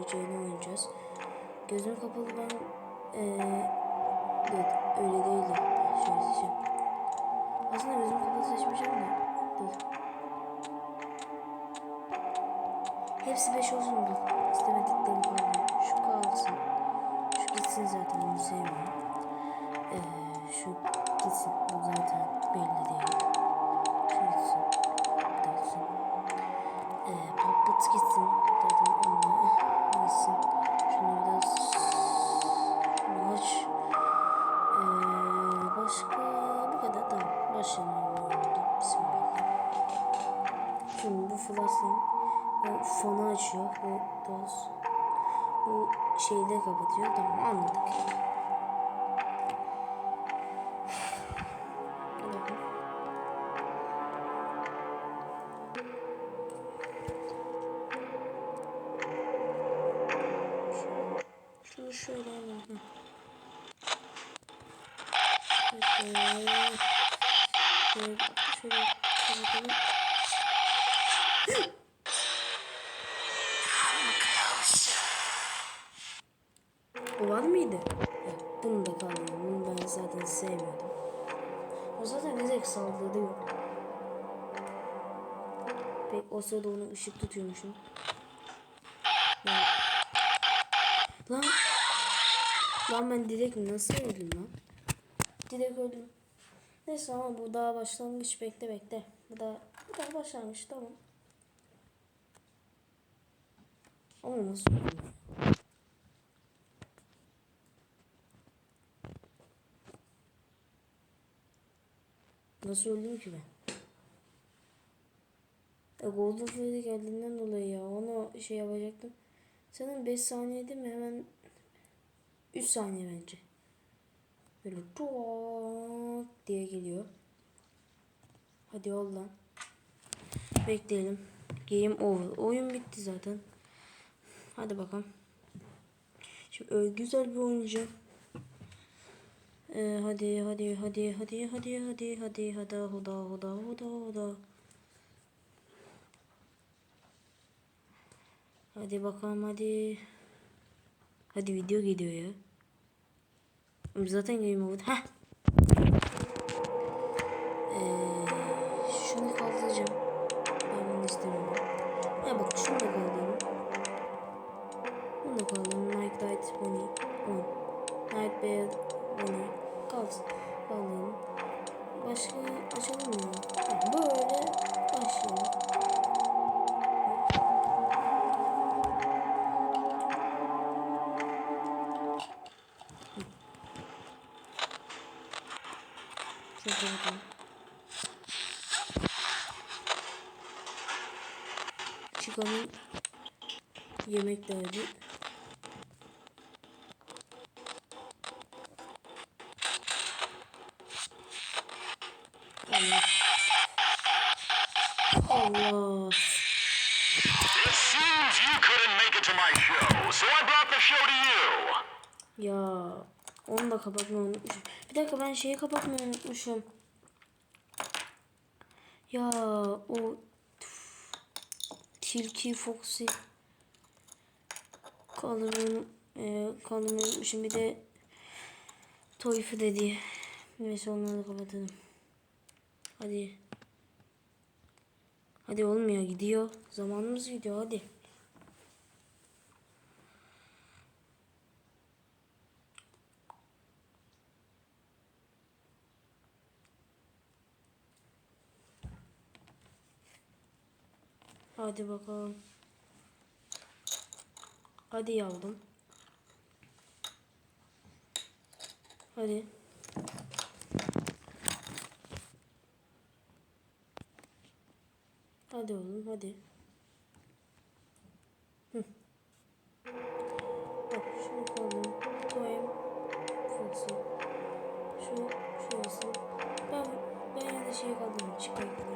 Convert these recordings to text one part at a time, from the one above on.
olabileceğini oynayacağız. Gözüm kapalı ben ee, öyle değil de şöyle seçeceğim. Aslında gözüm kapalı seçmeyeceğim de. Dur. Hepsi 5 olsun dur. İstemediklerim kaldı. Şu kalsın. Şu gitsin zaten onu sevmiyorum. Ee, şu gitsin. Bu zaten belli değil. Şu gitsin. Şimdi bu flashlight bu fonu açıyor. Bu doz. Bu şeyleri kapatıyor. Tamam anladık. Şunu şöyle. Şöyle. Şöyle, şöyle kapatalım. Mıydı? Ya, bunu da kalmıyor. Bunu ben zaten sevmiyordum. O zaten zevk saldırıyor. Peki o sırada onu ışık tutuyormuşum. Lan. Lan ben direkt nasıl öldüm lan? Direkt öldüm. Neyse ama bu daha başlangıç bekle bekle. Bu da bu daha başlangıç tamam. Ama nasıl öldüm? Nasıl öldüm ki ben? E, Golden Freddy geldiğinden dolayı ya onu şey yapacaktım. Senin 5 saniyede mi hemen 3 saniye bence. Böyle çok diye geliyor. Hadi ol lan. Bekleyelim. Game over. Oyun bitti zaten. Hadi bakalım. Şimdi öyle güzel bir oyuncu. Ee, hadi hadi hadi hadi hadi hadi hadi hadi hoda hoda hoda hoda. Hadi bakalım hadi. Hadi video gidiyor ya. Zaten game over. Heh. Bakalım. Chico'nun yemek derdi. Allah. Allah. It seems you couldn't make it to my show, so I brought the show to you. Ya onu da unutmuşum. Bir dakika ben şeyi kapatmayı unutmuşum. Ya o tilki Foxy kaldırmayı e, kaldırmayı unutmuşum. Bir de Toyfu dedi. Neyse onları da kapatalım. Hadi. Hadi olmuyor gidiyor. Zamanımız gidiyor hadi. Hadi bakalım. Hadi yavrum. Hadi. Hadi oğlum hadi. Hı. Bak şunu koyalım. Koyayım. Şu şurası. Ben ben da şey kaldım. Çıkayım.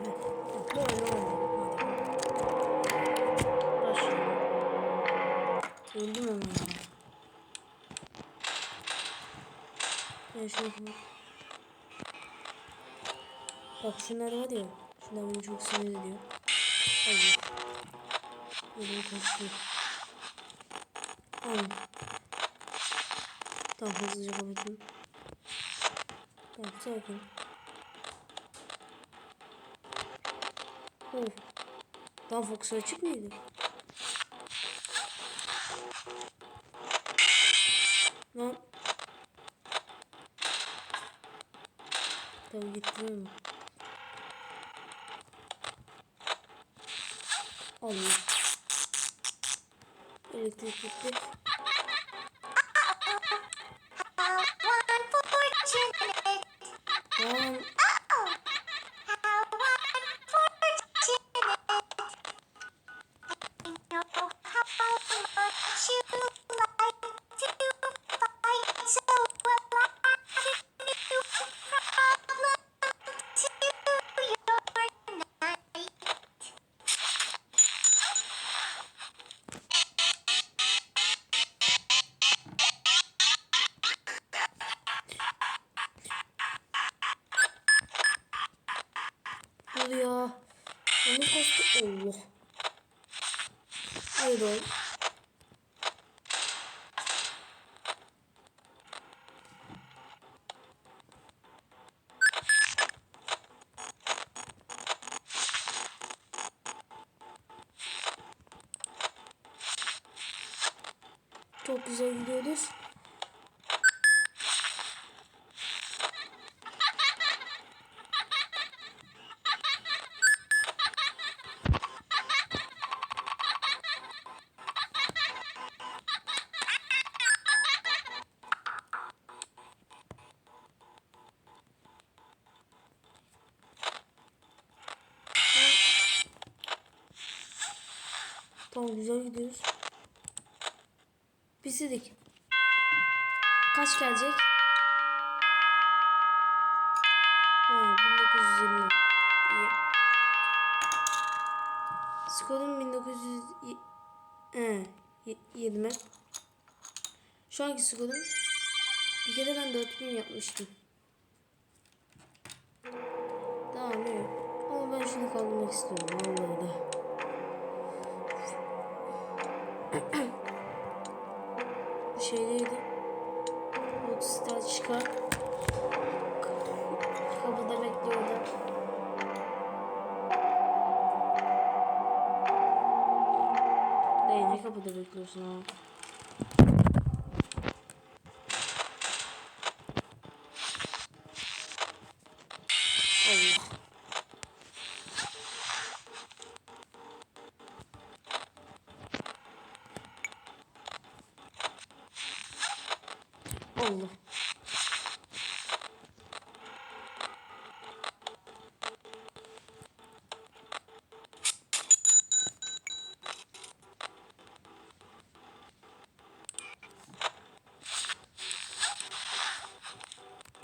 Ben şunu. Bak şunlar var ya. Şunlar beni çok sinir ediyor. Hadi. Böyle kaçtı. Aynen. Tamam hızlıca kapatalım. Tamam sakin. Oh. Lan Fox açık mıydı? Lan. Tamam gitti değil mi? Allah. Elektrik gitti. How Allah. Hayır. Çok güzel gidiyoruz. Tamam güzel gidiyoruz. Bitirdik. Kaç gelecek? Ha 1920. İyi. Skorum 1900 He, 20. Şu anki skorum bir kere ben 4000 yapmıştım. Daha ne? Ama ben şunu kaldırmak istiyorum. Vallahi da. Şeydeydi. Lotus'tan çıkar. Kapıda bekliyordu. Değil ne kapıda bekliyorsun ha? Allah. Allah.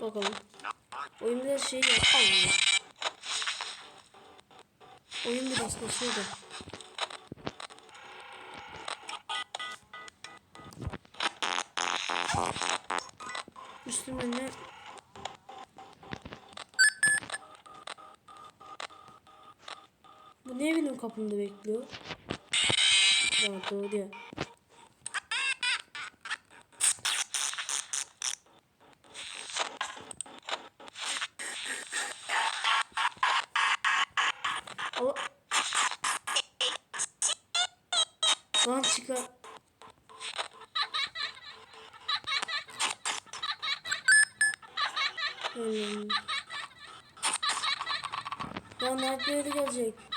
Bakalım. Oyun biraz şey ya. Allah. Oyun biraz kasıyordu. Üstüme ne benim kapımda bekliyor? Ya doğru ya. O... Lan çıkar. Hmm. Lan nerede gelecek?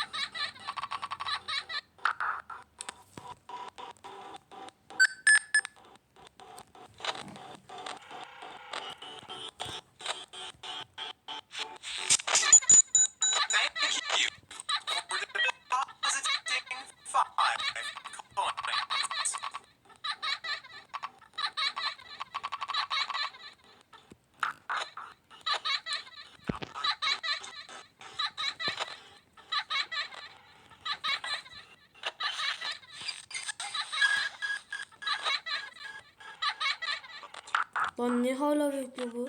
Lan ne hala bekliyor bu?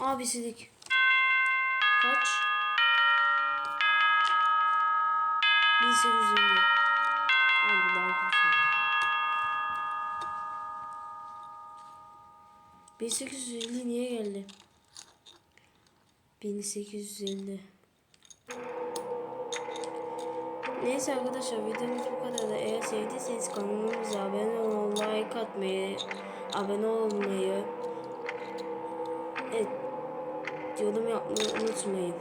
Abisilik. Kaç? 1850. Abi daha fazla. 1850 niye geldi? 1850. Neyse arkadaşlar videomuz bu kadar da eğer sevdiyseniz kanalımıza abone olmayı, like atmayı, abone olmayı, evet, yorum yapmayı unutmayın.